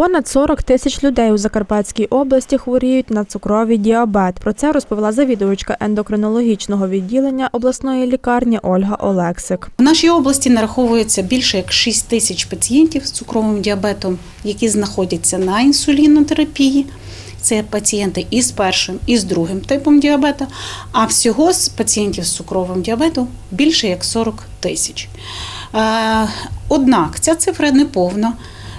Понад 40 тисяч людей у Закарпатській області хворіють на цукровий діабет. Про це розповіла завідувачка ендокринологічного відділення обласної лікарні Ольга Олексик. В нашій області нараховується більше як 6 тисяч пацієнтів з цукровим діабетом, які знаходяться на інсулінотерапії. Це пацієнти із першим і з другим типом діабету. А всього з пацієнтів з цукровим діабетом більше як 40 тисяч. Е, Однак ця цифра не повна.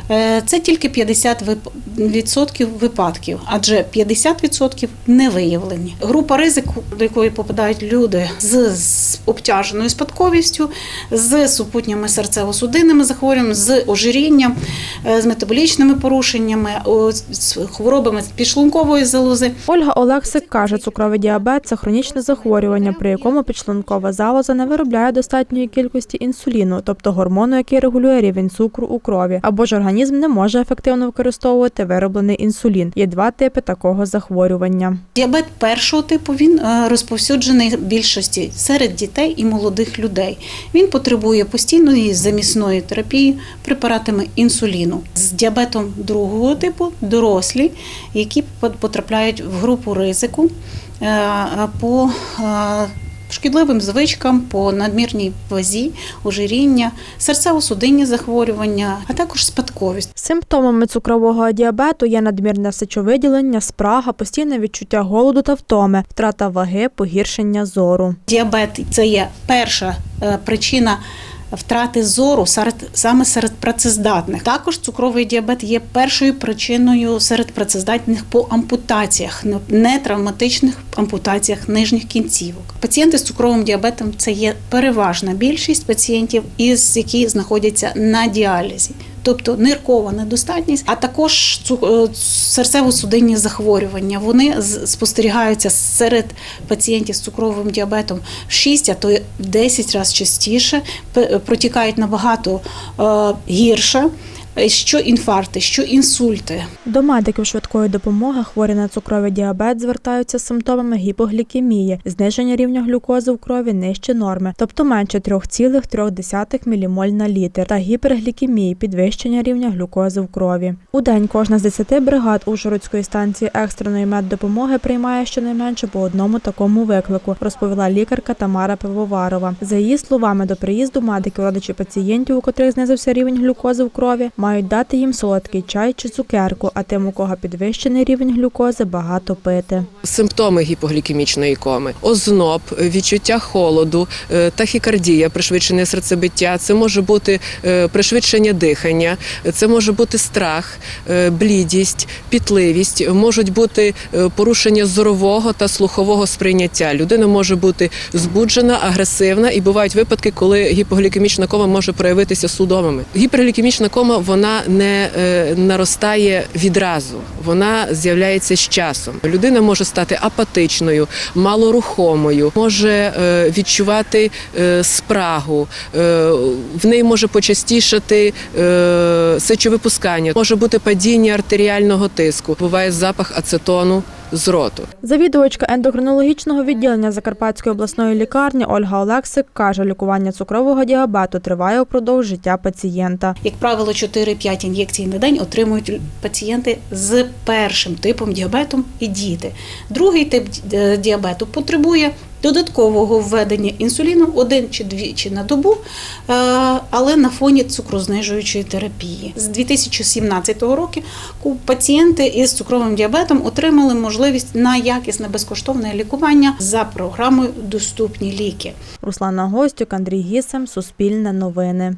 Е, Це тільки 50% випадків, адже 50% не виявлені. Група ризику, до якої попадають люди з, обтяженою спадковістю, з супутніми серцево-судинними захворюваннями, з ожирінням, е, з метаболічними порушеннями, з хворобами підшлункової залози. Ольга Олексик каже, цукровий діабет це хронічне захворювання, при якому підшлункова залоза не виробляє достатньої кількості інсуліну, тобто гормону, який регулює рівень цукру у крові, або ж організм не може ефективно використовувати вироблений інсулін. Є два типи такого захворювання. Діабет першого типу він е, розповсюджений в більшості серед дітей і молодих людей. Він потребує постійної замісної терапії препаратами інсуліну. З діабетом другого типу дорослі, які потрапляють в групу ризику е, по е, шкідливим звичкам, по надмірній вазі, ожиріння, серцево-судинні захворювання, а також спадковість. Симптомами цукрового діабету є надмірне сечовиділення, спрага, постійне відчуття голоду та втоми, втрата ваги, погіршення зору. Діабет це є перша е, причина. Втрати зору серед саме серед працездатних. Також цукровий діабет є першою причиною серед працездатних по ампутаціях, не травматичних ампутаціях нижніх кінцівок. Пацієнти з цукровим діабетом це є переважна більшість пацієнтів, із які знаходяться на діалізі. Тобто ниркова недостатність, а також е, серцево-судинні захворювання. Вони спостерігаються серед пацієнтів з цукровим діабетом в 6, а то й в 10 разів частіше, протікають набагато е, гірше. Е, Що інфаркти, що інсульти. До медиків швидкої допомоги хворі на цукровий діабет звертаються з симптомами гіпоглікемії, зниження рівня глюкози в крові нижче норми, тобто менше 3,3 ммоль на літр, та гіперглікемії, підвищення рівня глюкози в крові. У день кожна з 10 бригад Ужгородської станції екстреної меддопомоги приймає щонайменше по одному такому виклику, розповіла лікарка Тамара Пивоварова. За її словами, до приїзду медиків родичі пацієнтів, у котрих знизився рівень глюкози в крові, мають дати їм солодкий чай чи цукерку, а тим, у кого підвищений рівень глюкози, багато пити. Симптоми гіпоглікемічної коми, озноб, відчуття холоду, е, тахікардія, пришвидшене серцебиття. Це може бути е, пришвидшення дихання, це може бути страх, е, блідість, пітливість, можуть бути порушення зорового та слухового сприйняття. Людина може бути збуджена, агресивна, і бувають випадки, коли гіпоглікемічна кома може проявитися судомами. Гіперглікемічна кома вона не е, наростає відразу, вона з'являється з часом. Людина може стати апатичною, малорухомою, може е, відчувати е, спрагу, в неї може почастішати сечовипускання, може бути падіння артеріального тиску, буває запах ацетону з роту. Завідувачка ендокринологічного відділення Закарпатської обласної лікарні Ольга Олексик каже, лікування цукрового діабету триває упродовж життя пацієнта. Як правило, 4-5 ін'єкцій на день отримують пацієнти з першим типом діабету і діти. Другий тип е, діабету потребує додаткового введення інсуліну один чи двічі на добу, е, але на фоні цукрознижуючої терапії. З 2017 року пацієнти із цукровим діабетом отримали можливість на якісне безкоштовне лікування за програмою Доступні ліки. Руслана Гостюк, Андрій Гісем, Суспільне новини.